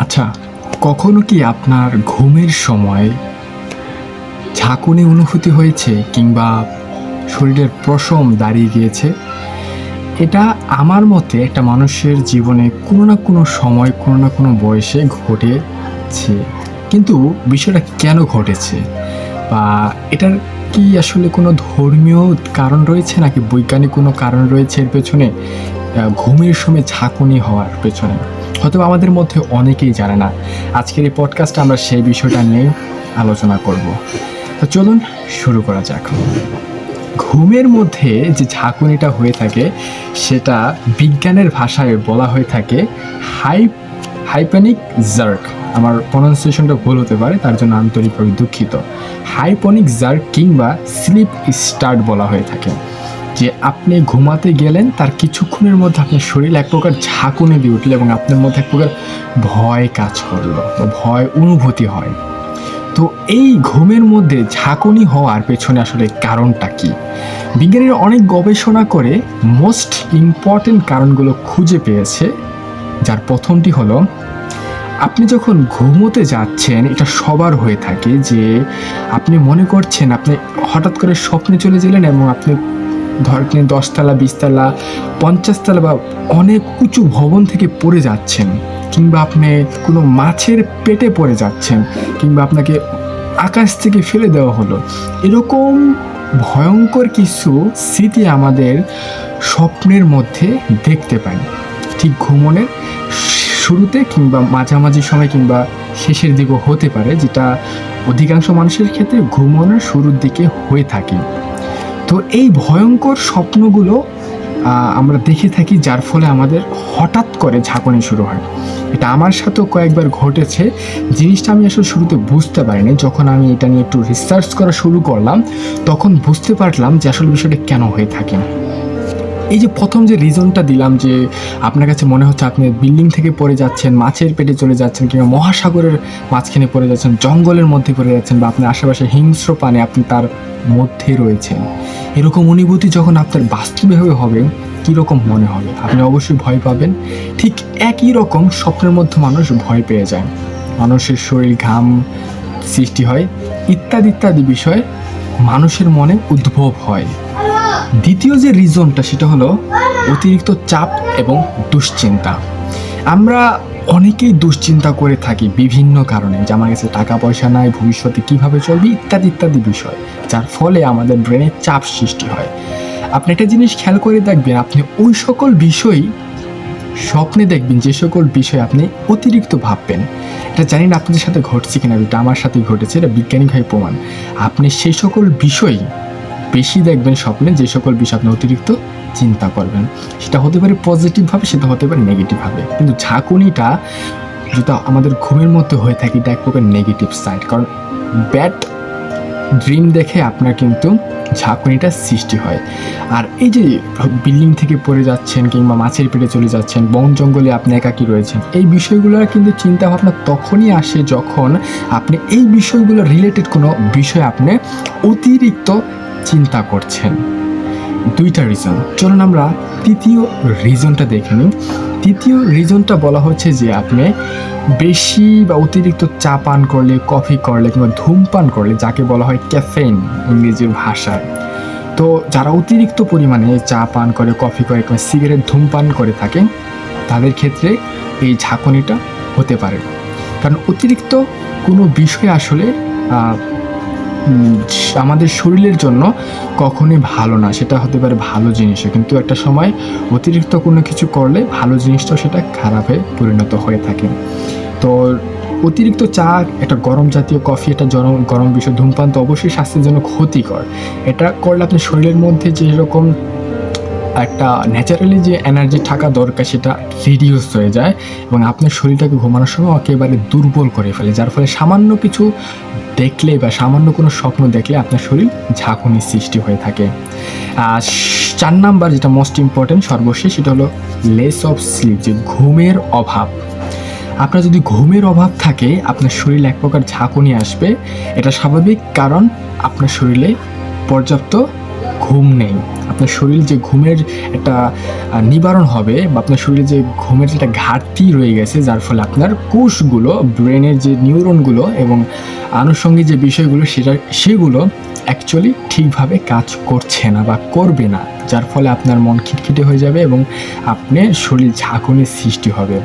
আচ্ছা কখনো কি আপনার ঘুমের সময় ঝাঁকুনি অনুভূতি হয়েছে কিংবা শরীরের প্রশম দাঁড়িয়ে গিয়েছে? এটা আমার মতে একটা মানুষের জীবনে কোনো না কোনো সময়, কোনো না কোনো বয়সে ঘটেছে। কিন্তু বিষয়টা কেন ঘটেছে? বা এটার কি আসলে কোনো ধর্মীয় কারণ রয়েছে নাকি বৈজ্ঞানিক কোনো কারণ রয়েছে এর পেছনে? ঘুমের সময় ঝাঁকুনি হওয়ার পেছনে? হয়তো আমাদের মধ্যে অনেকেই জানে না। আজকের এই পডকাস্টে আমরা সেই বিষয়টা নিয়ে আলোচনা করব। তো চলুন শুরু করা যাক। ঘুমের মধ্যে যে ঝাঁকুনিটা হয়ে থাকে, সেটা বিজ্ঞানের ভাষায় বলা হয়ে থাকে হাই হাইপনিক জার্ক। আমার প্রনাউন্সিয়েশনটা ভুল হতে পারে, তার জন্য আন্তরিকভাবে দুঃখিত। হাইপনিক জার্ক কিংবা স্লিপ স্টার্ট বলা হয়ে থাকে। যে আপনি ঘুমাতে গেলেন, তার কিছুক্ষণের মধ্যে আপনার শরীর এক প্রকার ঝাঁকুনি দিয়ে উঠল এবং আপনার মধ্যে এক প্রকার ভয় কাজ করল, ভয় অনুভূতি হয়। তো এই ঘুমের মধ্যে ঝাঁকুনি হওয়ার পেছনে আসলে কারণটা কি? বিজ্ঞানীরা অনেক গবেষণা করে মোস্ট ইম্পর্টেন্ট কারণগুলো খুঁজে পেয়েছে, যার প্রথমটি হলো, আপনি যখন ঘুমোতে যাচ্ছেন, এটা সবার হয়ে থাকে যে আপনি মনে করছেন, আপনি হঠাৎ করে স্বপ্নে চলে গেলেন এবং আপনি ধরেন দশতলা, বিশতলা, পঞ্চাশতলা বা অনেক উঁচু ভবন থেকে পড়ে যাচ্ছেন কিংবা আপনি কোনো মাছের পেটে পড়ে যাচ্ছেন কিংবা আপনাকে আকাশ থেকে ফেলে দেওয়া হলো, এরকম ভয়ঙ্কর কিছু স্মৃতি আমাদের স্বপ্নের মধ্যে দেখতে পাই। ঠিক ঘুমনের শুরুতে কিংবা মাঝামাঝি সময় কিংবা শেষের দিকেও হতে পারে, যেটা অধিকাংশ মানুষের ক্ষেত্রে ঘুমনের শুরুর দিকে হয়ে থাকে। তো এই ভয়ঙ্কর স্বপ্নগুলো আমরা দেখে থাকি যার ফলে আমাদের হঠাৎ করে ঝাঁকুনি শুরু হয়। এটা আমার সাথেও কয়েকবার ঘটেছে। জিনিসটা আমি আসলে শুরুতে বুঝতে পারিনি। যখন আমি এটা নিয়ে একটু রিসার্চ করা শুরু করলাম, তখন বুঝতে পারলাম যে আসলে বিষয়টা কেন হয়ে থাকে। এই যে প্রথম যে রিজনটা দিলাম যে আপনার কাছে মনে হচ্ছে আপনি বিল্ডিং থেকে পড়ে যাচ্ছেন, মাছের পেটে চলে যাচ্ছেন কিংবা মহাসাগরের মাঝখানে পড়ে যাচ্ছেন, জঙ্গলের মধ্যে পড়ে যাচ্ছেন বা আপনার আশেপাশে হিংস্র প্রাণী আপনি তার মধ্যে রয়েছেন, এরকম অনুভূতি যখন আপনার বাস্তবে হবে, কীরকম মনে হবে? আপনি অবশ্যই ভয় পাবেন। ঠিক একই রকম স্বপ্নের মধ্যে মানুষ ভয় পেয়ে যায়। মানুষের শরীর ঘাম সৃষ্টি হয়, ইত্যাদি ইত্যাদি বিষয় মানুষের মনে উদ্ভব হয়। দ্বিতীয় যে রিজনটা সেটা হলো অতিরিক্ত চাপ এবং দুশ্চিন্তা। আমরা অনেকেই দুশ্চিন্তা করে থাকি বিভিন্ন কারণে, যে আমার কাছে টাকা পয়সা নাই, ভবিষ্যতে কীভাবে চলবে, ইত্যাদি ইত্যাদি বিষয়, যার ফলে আমাদের ব্রেনে চাপ সৃষ্টি হয়। আপনি একটা জিনিস খেয়াল করে দেখবেন, আপনি ওই সকল বিষয় স্বপ্নে দেখবেন, যে সকল বিষয় আপনি অতিরিক্ত ভাববেন। এটা জানি না আপনাদের সাথে ঘটছে কিনা এটা আমার সাথে ঘটেছে, এটা বিজ্ঞানিকভাবে প্রমাণ। আপনি সেই সকল বিষয় বেশি দেখবেন স্বপ্নে যে সকল বিষয় আপনি অতিরিক্ত চিন্তা করবেন। সেটা হতে পারে পজিটিভভাবে সেটা হতে পারে নেগেটিভভাবে কিন্তু ঝাঁকুনিটা যেটা আমাদের ঘুমের মধ্যে হয়ে থাকে, এটা এক প্রকার নেগেটিভ সাইড কারণ ব্যাড ড্রিম দেখে আপনার কিন্তু ঝাঁকুনিটা সৃষ্টি হয়। আর এই যে বিল্ডিং থেকে পড়ে যাচ্ছেন কিংবা মাছের পেটে চলে যাচ্ছেন, বন জঙ্গলে আপনি একাকি রয়েছেন, এই বিষয়গুলোর কিন্তু চিন্তা ভাবনা তখনই আসে যখন আপনি এই বিষয়গুলো রিলেটেড কোনো বিষয় আপনি অতিরিক্ত চিন্তা করছেন। দুইটা রিজন চলুন আমরা তৃতীয় রিজনটা দেখে নিই। তৃতীয় রিজনটা বলা হচ্ছে যে আপনি বেশি বা অতিরিক্ত চা পান করলে কফি করলে কিংবা ধূমপান করলে, যাকে বলা হয় ক্যাফেইন ইংরেজির ভাষায়, তো যারা অতিরিক্ত পরিমাণে চা পান করে কফি করে কিংবা সিগারেট ধূমপান করে থাকে, তাদের ক্ষেত্রে এই ঝাঁকুনিটা হতে পারে। কারণ অতিরিক্ত কোনো বিষয় আসলে আমাদের শরীরের জন্য কখনোই ভালো না, সেটা হতে পারে ভালো জিনিসও। কিন্তু একটা সময় অতিরিক্ত কোনো কিছু করলে ভালো জিনিসটাও সেটা খারাপে পরিণত হয়ে থাকে। তো অতিরিক্ত চা, একটা গরম জাতীয় কফি, একটা গরম গরম বিষয় ধূমপান তো অবশ্যই স্বাস্থ্যের জন্য ক্ষতিকর। এটা করলে আপনার শরীরের মধ্যে যে এরকম একটা ন্যাচারালি যে এনার্জি থাকা দরকার সেটা রিডিউস হয়ে যায় এবং আপনার শরীরটাকে ঘুমানোর সময় একেবারে দুর্বল করে ফেলে। যার ফলে সামান্য কিছু দেখলে বা সামান্য কোনো স্বপ্ন দেখলে আপনার শরীর ঝাঁকুনির সৃষ্টি হয়ে থাকে। চার নাম্বার যেটা মোস্ট ইম্পর্টেন্ট সর্বশেষ সেটা হলো লেস অফ স্লিপ যে ঘুমের অভাব। আপনার যদি ঘুমের অভাব থাকে, আপনার শরীর এক প্রকার ঝাঁকুনি আসবে। এটা স্বাভাবিক কারণ আপনার শরীরে পর্যাপ্ত ঘুম নেই। আপনার শরীর যে ঘুমের একটা নিবারণ হবে বা আপনার শরীরে যে ঘুমের একটা ঘাটতি রয়ে গেছে, যার ফলে আপনার কোষগুলো, ব্রেনের যে নিউরনগুলো এবং আনুষঙ্গিক যে বিষয়গুলো, সেটা, সেগুলো অ্যাকচুয়ালি ঠিকভাবে কাজ করছে না বা করবে না। যার ফলে আপনার মন খিটখিটে হয়ে যাবে এবং আপনার শরীর ঝাঁকুনির সৃষ্টি হবে।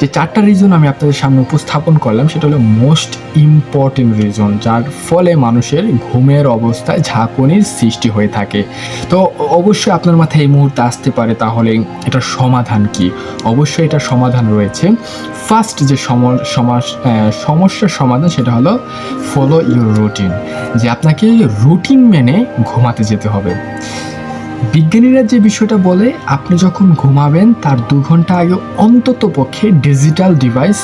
যে চারটা রিজন আমি আপনাদের সামনে উপস্থাপন করলাম, সেটা হলো মোস্ট ইম্পর্টেন্ট রিজন যার ফলে মানুষের ঘুমের অবস্থায় ঝাঁকুনির সৃষ্টি হয়ে থাকে। তো অবশ্যই আপনার মাথায় এই মুহূর্তে আসতে পারে, তাহলে এটার সমাধান কি? অবশ্যই এটার সমাধান রয়েছে। ফার্স্ট যে সম- সমাস সমস্যার সমাধান, সেটা হলো ফলো ইউর রুটিন যে আপনাকে রুটিন মেনে ঘুমাতে যেতে হবে। বিজ্ঞানীরা যে বিষয়টা বলে, আপনি যখন ঘুমাবেন, তার দু ঘণ্টা আগে অন্তত পক্ষে ডিজিটাল ডিভাইস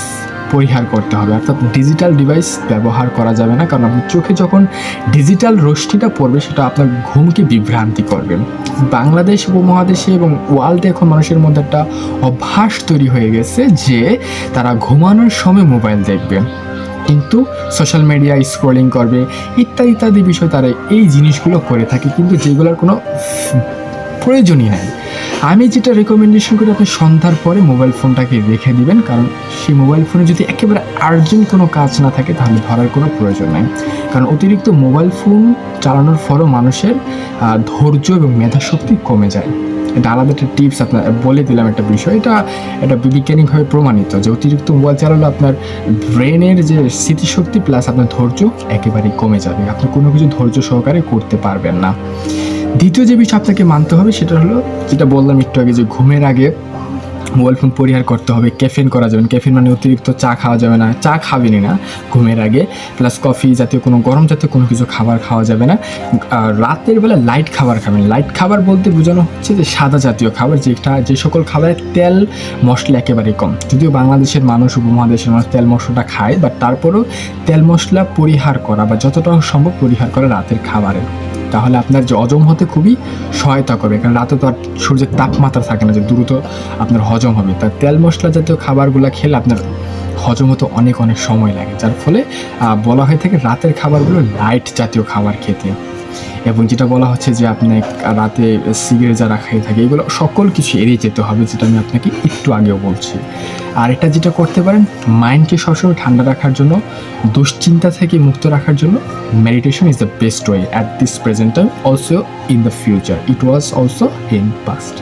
পরিহার করতে হবে। অর্থাৎ ডিজিটাল ডিভাইস ব্যবহার করা যাবে না, কারণ আপনার চোখে যখন ডিজিটাল রশ্মিটা পড়বে, সেটা আপনার ঘুমকে বিভ্রান্তি করবে। বাংলাদেশ উপমহাদেশে এবং ওয়ার্ল্ডে এখন মানুষের মধ্যে একটা অভ্যাস তৈরি হয়ে গেছে যে, তারা ঘুমানোর সময় মোবাইল দেখবে। কিন্তু সোশ্যাল মিডিয়া স্ক্রলিং করবে, ইত্যাদি ইত্যাদি বিষয় তারা এই জিনিসগুলো করে থাকে, কিন্তু যেগুলোর কোনো প্রয়োজনই নাই। আমি যেটা রেকমেন্ডেশন করি, আপনি সন্ধ্যার পরে মোবাইল ফোনটাকে রেখে দিবেন, কারণ সেই মোবাইল ফোনে যদি একেবারে আর্জেন্ট কোনো কাজ না থাকে, তাহলে ধরার কোনো প্রয়োজন নাই। কারণ অতিরিক্ত মোবাইল ফোন চালানোর ফলেও মানুষের ধৈর্য এবং মেধাশক্তি কমে যায়। এটা আলাদা একটা টিপস আপনার, বলে দিলাম একটা বিষয়। এটা এটা বৈজ্ঞানিকভাবে প্রমাণিত যে অতিরিক্ত মোবাইল চালালে আপনার ব্রেনের যে স্মৃতিশক্তি প্লাস আপনার ধৈর্য একেবারেই কমে যাবে। আপনি কোনো কিছু ধৈর্য সহকারে করতে পারবেন না। দ্বিতীয় যে বিষয় আপনাকে মানতে হবে সেটা হলো, যেটা বললাম একটু আগে যে ঘুমের আগে মোবাইল ফোন পরিহার করতে হবে ক্যাফেন করা যাবে না। ক্যাফেন মানে অতিরিক্ত চা খাওয়া যাবে না। চা খাবেনই না ঘুমের আগে প্লাস কফি জাতীয় কোনো, গরম জাতীয় কোনো কিছু খাবার খাওয়া যাবে না। রাতের বেলা লাইট খাবার খাবেন। লাইট খাবার বলতে বোঝানো হচ্ছে যে সাদা জাতীয় খাবার, যেটা, যে সকল খাবারে তেল, মশলা একেবারেই কম। যদিও বাংলাদেশের মানুষ, উপমহাদেশের মানুষ তেল মশলাটা খায় বাট তারপরেও তেল মশলা পরিহার করা বা যতটা সম্ভব পরিহার করা রাতের খাবারে তাহলে আপনার যে হজম হতে খুবই সহায়তা করবে। কারণ রাতে তো আর সূর্যের তাপমাত্রা থাকে না, যে দ্রুত আপনার হজম হবে। তার তেল মশলা জাতীয় খাবারগুলো খেলে আপনার হজম হতে অনেক অনেক সময় লাগে। যার ফলে বলা হয়ে থাকে রাতের খাবারগুলো লাইট জাতীয় খাবার খেতে। এবং যেটা বলা হচ্ছে যে আপনি রাতে সিগারেট যারা খেয়ে থাকে, এগুলো সকল কিছু এড়িয়ে যেতে হবে, যেটা আমি আপনাকে একটু আগেও বলছি। আর এটা যেটা করতে পারেন মাইন্ডকে সবসময় ঠান্ডা রাখার জন্য, দুশ্চিন্তা থেকে মুক্ত রাখার জন্য meditation is the best way at this present time also in the future it was also in past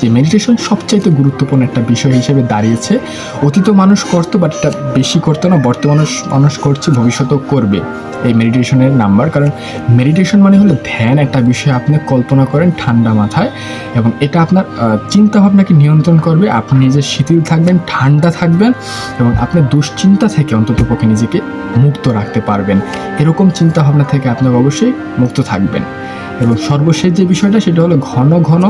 যে মেডিটেশন সবচাইতে গুরুত্বপূর্ণ একটা বিষয় হিসেবে দাঁড়িয়েছে, অতীত মানুষ করতো বাট এটা বেশি করতো না, বর্তমান মানুষ করছে, ভবিষ্যতেও করবে। এই মেডিটেশনের নাম্বার, কারণ মেডিটেশন মানে হলো ধ্যান একটা বিষয় আপনি কল্পনা করেন ঠান্ডা মাথায়, এবং এটা আপনার চিন্তা ভাবনাকে নিয়ন্ত্রণ করবে। আপনি নিজে শিথিল থাকবেন, ঠান্ডা থাকবেন, এবং আপনি দুশ্চিন্তা থেকে অন্তত পক্ষে নিজেকে মুক্ত রাখতে পারবেন। এরকম চিন্তা ভাবনা থেকে আপনাকে অবশ্যই মুক্ত থাকবেন। এবং সর্বশেষ যে বিষয়টা সেটা হলো ঘন ঘন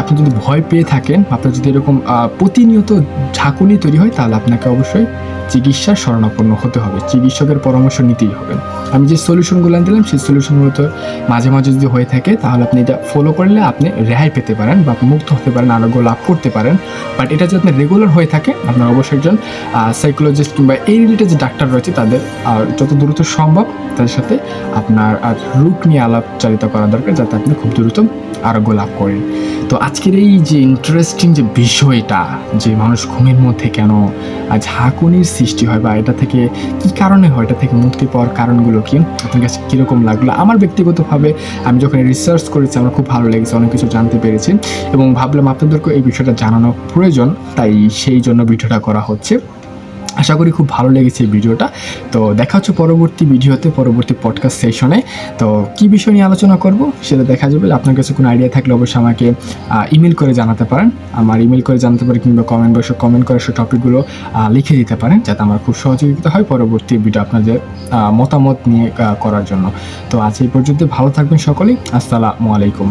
আপনি যদি ভয় পেয়ে থাকেন, আপনার যদি এরকম প্রতিনিয়ত ঝাঁকুনি তৈরি হয়, তাহলে আপনাকে অবশ্যই চিকিৎসার শরণাপন্ন হতে হবে। চিকিৎসকের পরামর্শ নিতেই হবে। আমি যে সলিউশনগুলো দিলাম সেই সলিউশনগুলো তো মাঝে মাঝে যদি হয়ে থাকে, তাহলে আপনি এটা ফলো করলে আপনি রেহাই পেতে পারেন বা মুক্ত হতে পারেন, আরোগ্য লাভ করতে পারেন। বাট এটা যদি আপনার রেগুলার হয়ে থাকে, আপনার অবশ্যই একজন সাইকোলজিস্ট কিংবা এই রিলেটেড যে ডাক্তার রয়েছে, তাদের যত দ্রুত সম্ভব তাদের সাথে আপনার আর রোগ নিয়ে আলাপচারিতা করা দরকার, যাতে আপনি খুব দ্রুত আরোগ্য লাভ করেন তো আজকের এই যে ইন্টারেস্টিং যে বিষয়টা, যে মানুষ ঘুমের মধ্যে কেন ঝাঁকুনির সৃষ্টি হয় বা এটা থেকে কি কারণে হয়, এটা থেকে মুক্তি পাওয়ার কারণগুলো কি, আপনার কাছে কীরকম লাগল? আমার ব্যক্তিগতভাবে আমি যখন রিসার্চ করেছি, আমার খুব ভালো লেগেছে, অনেক কিছু জানতে পেরেছি এবং ভাবলাম আপনাদেরকে এই বিষয়টা জানানো প্রয়োজন, তাই সেই জন্য ভিডিওটা করা হচ্ছে। আশা করি খুব ভালো লেগেছে এই ভিডিওটা। তো দেখা হচ্ছে পরবর্তী ভিডিওতে, পরবর্তী পডকাস্ট সেশনে তো কি বিষয় নিয়ে আলোচনা করব সেটা দেখা যাবে। আপনার কাছে কোনো আইডিয়া থাকলে অবশ্যই আমাকে ইমেল করে জানাতে পারেন। আমার ইমেল করে জানাতে পারেন কিংবা কমেন্ট বক্সে কমেন্ট করে সে টপিকগুলো লিখে দিতে পারেন যাতে আমার খুব সহযোগিতা হয় পরবর্তী ভিডিও আপনাদের মতামত নিয়ে করার জন্য। তো আজ এই পর্যন্ত ভালো থাকবেন সকলেই। আসসালামু আলাইকুম।